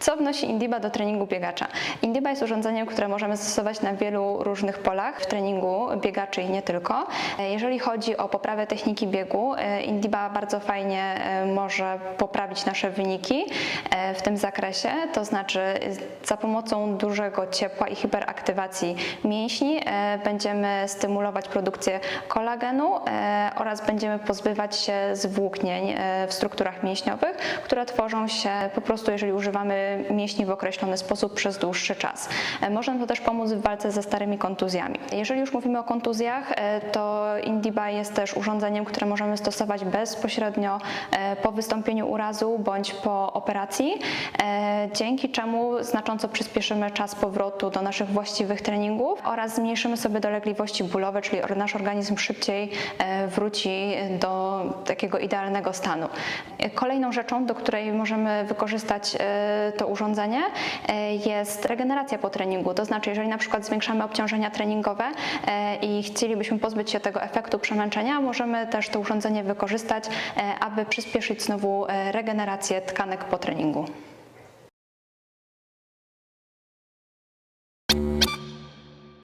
Co wnosi Indiba do treningu biegacza? Indiba jest urządzeniem, które możemy stosować na wielu różnych polach w treningu biegaczy i nie tylko. Jeżeli chodzi o poprawę techniki biegu, e, Indiba bardzo fajnie e, może poprawić nasze wyniki e, w tym zakresie, to znaczy za pomocą dużego ciepła i hiperaktywacji mięśni będziemy stymulować produkcję kolagenu oraz będziemy pozbywać się zwłóknień w strukturach mięśniowych, które tworzą się po prostu, jeżeli używamy mięśni w określony sposób przez dłuższy czas. E, Może to też pomóc w walce ze starymi kontuzjami. Jeżeli już mówimy o kontuzjach, e, to Indiba jest też urządzeniem, które możemy stosować bezpośrednio e, po wystąpieniu urazu bądź po operacji, dzięki czemu znacząco przyspieszymy czas powrotu do naszych właściwych treningów oraz zmniejszymy sobie dolegliwości bólowe, czyli nasz organizm szybciej wróci do takiego idealnego stanu. Kolejną rzeczą, do której możemy wykorzystać to urządzenie e, jest regeneracja po treningu. To znaczy, jeżeli na przykład zwiększamy obciążenia treningowe e, i chcielibyśmy pozbyć się tego efektu przemęczenia, możemy też to urządzenie wykorzystać, e, aby przyspieszyć znowu regenerację tkanek po treningu.